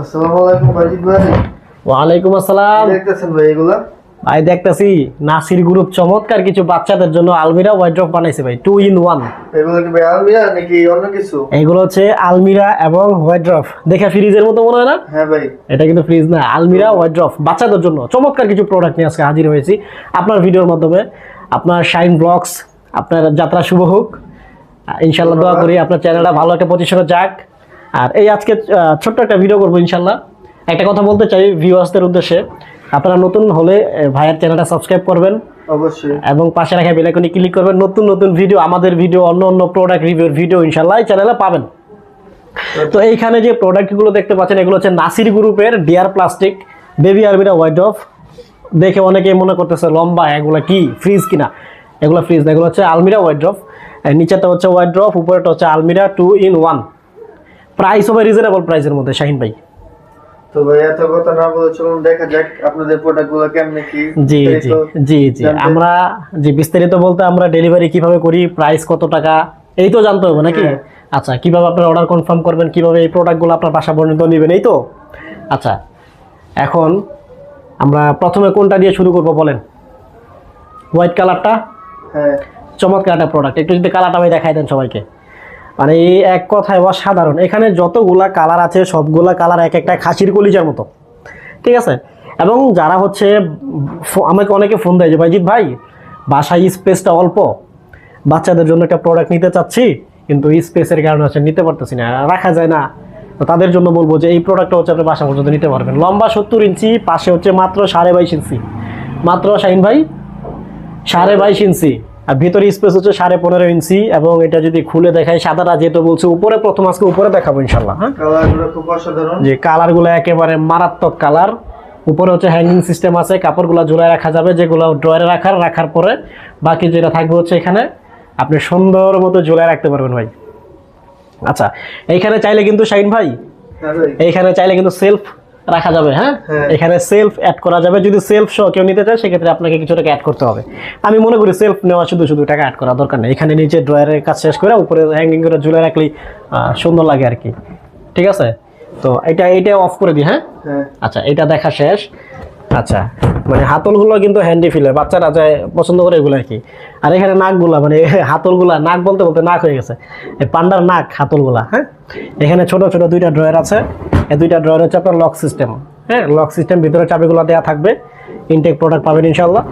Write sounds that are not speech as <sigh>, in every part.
আসসালামু আলাইকুম বাজিদ ভাই। ওয়ালাইকুম আসসালাম। দেখতেছেন ভাই এগুলা? ভাই দেখতেছি নাসির গ্রুপ চমৎকার কিছু বাচ্চাদের জন্য আলমিরা ওয়াইড্রপ বানাইছে ভাই টু ইন ওয়ান এগুলো কি ভাই আলমিরা নাকি অন্য কিছু? এগুলো হচ্ছে আলমিরা এবং ওয়াইড্রপ দেখে ফ্রিজের মতো মনে হয় না? হ্যাঁ ভাই। এটা কিন্তু ফ্রিজ না আলমিরা ওয়াইড্রপ বাচ্চাদের জন্য চমৎকার কিছু প্রোডাক্ট নিয়ে আজকে হাজির হয়েছি। আপনার ভিডিওর মাধ্যমে আপনার শাইন ব্লগস আপনার যাত্রা শুভ হোক। ইনশাল্লাহ দোয়া করি আপনার চ্যানেলটা ভালো একটা পজিশনে যাক। আর এই আজকে ছোট্ট একটা ভিডিও করব ইনশাল্লাহ। একটা কথা বলতে চাই ভিউয়ার্সদের উদ্দেশ্যে। আপনারা নতুন হলে ভাইয়ের চ্যানেলটা সাবস্ক্রাইব করবেন। অবশ্যই। এবং পাশে রাখা বেলাইকনে ক্লিক করবেন। নতুন নতুন ভিডিও আমাদের ভিডিও অন্য অন্য প্রোডাক্ট রিভিউর ভিডিও ইনশাল্লাহ এই চ্যানেলে পাবেন। তো এইখানে যে প্রোডাক্টগুলো দেখতে পাচ্ছেন এগুলো হচ্ছে নাসির গ্রুপের ডিয়ার প্লাস্টিক বেবি আরবিরা হোয়াইট অফ দেখে অনেকেই মনে করতেছে লম্বা এগুলো কি? ফ্রিজ কিনা? এগুলো ফ্রিজ না এগুলো হচ্ছে আলমিরা হোয়াইট ড্রপ নিচেটা হচ্ছে হোয়াইট ড্রপ উপরেটা হচ্ছে আলমিরা টু ইন ওয়ান প্রাইস হবে রিজনেবল প্রাইসের মধ্যে শাহিন ভাই। তো ভাই এত কথা না বলে চলুন দেখা যাক আপনাদের প্রোডাক্ট কেমনে কি। জি জি বিস্তারিত জি জি। আমরা জি বিস্তারিত বলতে আমরা ডেলিভারি কীভাবে করি প্রাইস কত টাকা এই তো জানতে হবে নাকি? হ্যাঁ। আচ্ছা কীভাবে আপনার অর্ডার কনফার্ম করবেন কীভাবে এই প্রোডাক্টগুলো আপনার বাসা পর্যন্ত নেবেন এই তো? আচ্ছা এখন আমরা প্রথমে কোনটা দিয়ে শুরু করব বলেন? হোয়াইট কালারটা হ্যাঁ। চমৎকার একটা প্রোডাক্ট একটু যদি কালারটা আমি দেখাই দেন সবাইকে। মানে এই এক কথায় অসাধারণ। এখানে যতগুলা কালার আছে, সবগুলা কালার এক একটা খাসির কলিজার মতো। ঠিক আছে? এবং যারা হচ্ছে আমাকে অনেকে ফোন দেয় যে, ভাইজিৎ ভাই, বাসায় স্পেসটা অল্প। বাচ্চাদের জন্য একটা প্রোডাক্ট নিতে চাচ্ছি, কিন্তু স্পেসের কারণে হচ্ছে নিতে পারতেছি না। রাখা যায় না। তো তাদের জন্য বলব যে, এই প্রোডাক্টটা হচ্ছে আপনি বাসা পর্যন্ত নিতে পারবেন। লম্বা সত্তর ইঞ্চি, পাশে হচ্ছে মাত্র সাড়ে বাইশ ইঞ্চি। মাত্র শাহিন ভাই, সাড়ে বাইশ ইঞ্চি। আর ভিতরে স্পেস হচ্ছে সাড়ে পনেরো ইঞ্চি এবং এটা যদি খুলে দেখায় সাদাটা যেহেতু বলছে উপরে প্রথম আজকে উপরে দেখাবো ইনশাল্লাহ হ্যাঁ? কালারগুলো যে কালারগুলো একেবারে মারাত্মক কালার। উপরে হচ্ছে হ্যাঙ্গিং সিস্টেম আছে কাপড়গুলো ঝুলায় রাখা যাবে যেগুলো ড্রয়ারে রাখার রাখার পরে বাকি যেটা থাকবে হচ্ছে এখানে আপনি সুন্দর মতো ঝুলায় রাখতে পারবেন ভাই। আচ্ছা এইখানে চাইলে কিন্তু শাইন হ্যাঁ ভাই। এইখানে চাইলে কিন্তু সেলফ রাখা যাবে হ্যাঁ? হ্যাঁ। এখানে সেলফ অ্যাড করা যাবে। যদি সেলফ সহ কেউ নিতে চায় সেক্ষেত্রে আপনাকে কিছু টাকা অ্যাড করতে হবে। আমি মনে করি সেলফ নেওয়া শুধু শুধু টাকা অ্যাড করা দরকার নেই। এখানে নিচে ড্রয়ারের কাজ শেষ করে উপরে হ্যাঙ্গিং করে ঝুলে রাখলেই সুন্দর লাগে আর কি। ঠিক আছে? তো এটা এটা অফ করে দিই হ্যাঁ? হ্যাঁ। আচ্ছা এটা দেখা শেষ। আচ্ছা মানে হাতলগুলো কিন্তু হ্যান্ডি ফিলের বাচ্চারা যায় পছন্দ করে এগুলো আর কি। আর এখানে নাকগুলা মানে <laughs> হাতলগুলা, নাক বলতে বলতে নাক হয়ে গেছে। এই পান্ডার নাক, হাতলগুলা হ্যাঁ? এখানে ছোট ছোট দুইটা ড্রয়ার আছে। এই দুইটা ড্রয়ার হচ্ছে আপনার লক সিস্টেম হ্যাঁ? লক সিস্টেম ভিতরে চাবিগুলো দেওয়া থাকবে। ইনটেক প্রোডাক্ট পাবেন ইনশাল্লাহ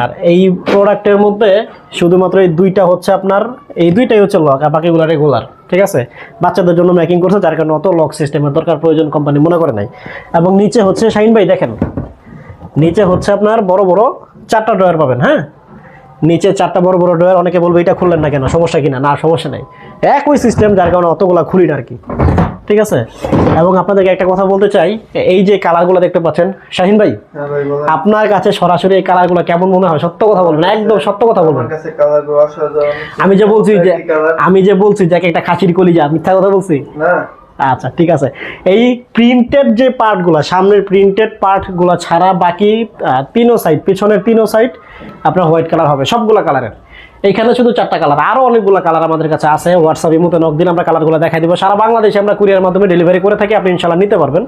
আর এই প্রোডাক্টের মধ্যে শুধুমাত্র এই দুইটা হচ্ছে আপনার, এই দুইটাই হচ্ছে লক আর বাকিগুলো রেগুলার ঠিক আছে? বাচ্চাদের জন্য মেকিং করছে, যার কারণে অত লক সিস্টেমের দরকার প্রয়োজন কোম্পানি মনে করে নাই। এবং নিচে হচ্ছে শাইন ভাই, দেখেন। নিচে হচ্ছে আপনার বড় বড় চারটা ড্রয়ার পাবেন হ্যাঁ? নিচে চারটা বড় বড় ড্রয়ার অনেকে বলবে এটা খুললেন না কেন সমস্যা কিনা না? সমস্যা নেই। একই সিস্টেম যার কারণে অতগুলা খুলি না আর কি ঠিক আছে? এবং আপনাদেরকে একটা কথা বলতে চাই এই যে কালারগুলো দেখতে পাচ্ছেন শাহিন ভাই হ্যাঁ আপনার কাছে সরাসরি এই কালারগুলো কেমন মনে হয়? সত্য কথা বলবেন একদম সত্য কথা বলবেন। আমি যে বলছি যে আমি যে বলছি যে একটা খাসির কলিজা মিথ্যা কথা বলছি? না। আচ্ছা ঠিক আছে। এই প্রিন্টেড যে পার্টগুলো সামনের প্রিন্টেড পার্টগুলো ছাড়া বাকি তিনও সাইড পিছনের তিনও সাইড আপনার হোয়াইট কালার হবে সবগুলো কালারের এখানে শুধু চারটা কালার আরও অনেকগুলো কালার আমাদের কাছে আছে। হোয়াটসঅ্যাপ ইমুতে নক দিন আমরা কালারগুলো দেখাই দিব। সারা বাংলাদেশে আমরা কুরিয়ার মাধ্যমে ডেলিভারি করে থাকি আপনি ইনশাল্লাহ নিতে পারবেন।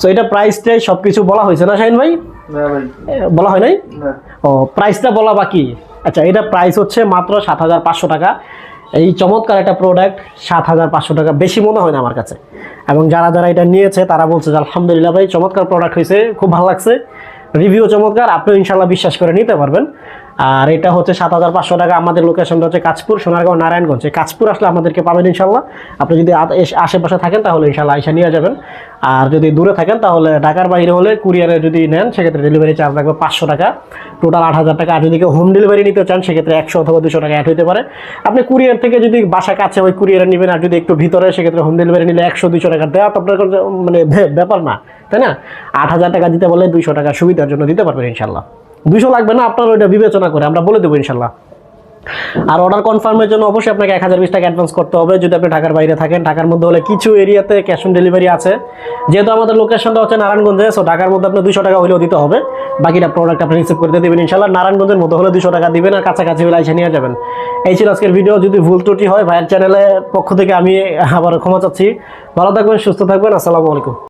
সো এটা প্রাইসটাই সব কিছু বলা হয়েছে না শাহিন ভাই? বলা হয় নাই? ও প্রাইসটা বলা বাকি। আচ্ছা এটা প্রাইস হচ্ছে মাত্র সাত হাজার পাঁচশো টাকা। এই চমৎকার একটা প্রোডাক্ট সাত হাজার পাঁচশো টাকা। বেশি মনে হয় না আমার কাছে। এবং যারা যারা এটা নিয়েছে, তারা বলছে যে, আলহামদুলিল্লাহ ভাই, চমৎকার প্রোডাক্ট হয়েছে, খুব ভালো লাগছে। রিভিউ চমৎকার, আপনিও ইনশাল্লাহ বিশ্বাস করে নিতে পারবেন। আর এটা হচ্ছে সাত হাজার পাঁচশো টাকা। আমাদের লোকেশনটা হচ্ছে কাঁচপুর, সোনারগাঁও, নারায়ণগঞ্জ। এই কাঁচপুর আসলে আমাদেরকে পাবেন ইনশাল্লাহ। আপনি যদি আশেপাশে থাকেন তাহলে ইনশাল্লাহ আইসা নিয়ে যাবেন। আর যদি দূরে থাকেন তাহলে ঢাকার বাইরে হলে কুরিয়ারে যদি নেন, সেক্ষেত্রে ডেলিভারি চার্জ লাগবে পাঁচশো টাকা। টোটাল আট হাজার টাকা। আর যদি কেউ হোম ডেলিভারি নিতে চান, সেক্ষেত্রে একশো অথবা দুশো টাকা অ্যাড হতে পারে। আপনি কুরিয়ার থেকে যদি বাসা কাছে ওই কুরিয়ারে নেবেন আর যদি একটু ভিতরে, সেক্ষেত্রে হোম ডেলিভারি নিলে একশো, দুশো টাকা। দেওয়া তো আপনার মানে ব্যাপার না, তাই না? আট হাজার টাকা দিতে বলে দুইশো টাকা সুবিধার জন্য দিতে পারবেন ইনশাল্লাহ। দুশো লাগবে না, আপনার ওইটা বিবেচনা করে, আমরা বলে দেবো ইনশাল্লাহ। আর অর্ডার কনফার্মের জন্য অবশ্যই আপনাকে এক হাজার বিশ টাকা অ্যাডভান্স করতে হবে, যদি আপনি ঢাকার বাইরে থাকেন। ঢাকার মধ্যে হলে কিছু এরিয়াতে ক্যাশ অন ডেলিভারি আছে। যেহেতু আমাদের লোকেশনটা হচ্ছে নারায়ণগঞ্জে সো ঢাকার মধ্যে আপনার দুশো টাকা হলেও দিতে হবে। বাকিটা প্রোডাক্ট আপনি রিসিভ করে দেবেন ইনশাল্লাহ। নারায়ণগঞ্জের মধ্যে হলে দুশো টাকা দিবেন আর কাছাকাছি হলে এসে নিয়ে যাবেন। এই ছিল আজকের ভিডিও যদি ভুল ত্রুটি হয়, ভাইয়ের চ্যানেলের পক্ষ থেকে আমি আবার ক্ষমা চাচ্ছি। ভালো থাকবেন, সুস্থ থাকবেন। আসসালামু আলাইকুম।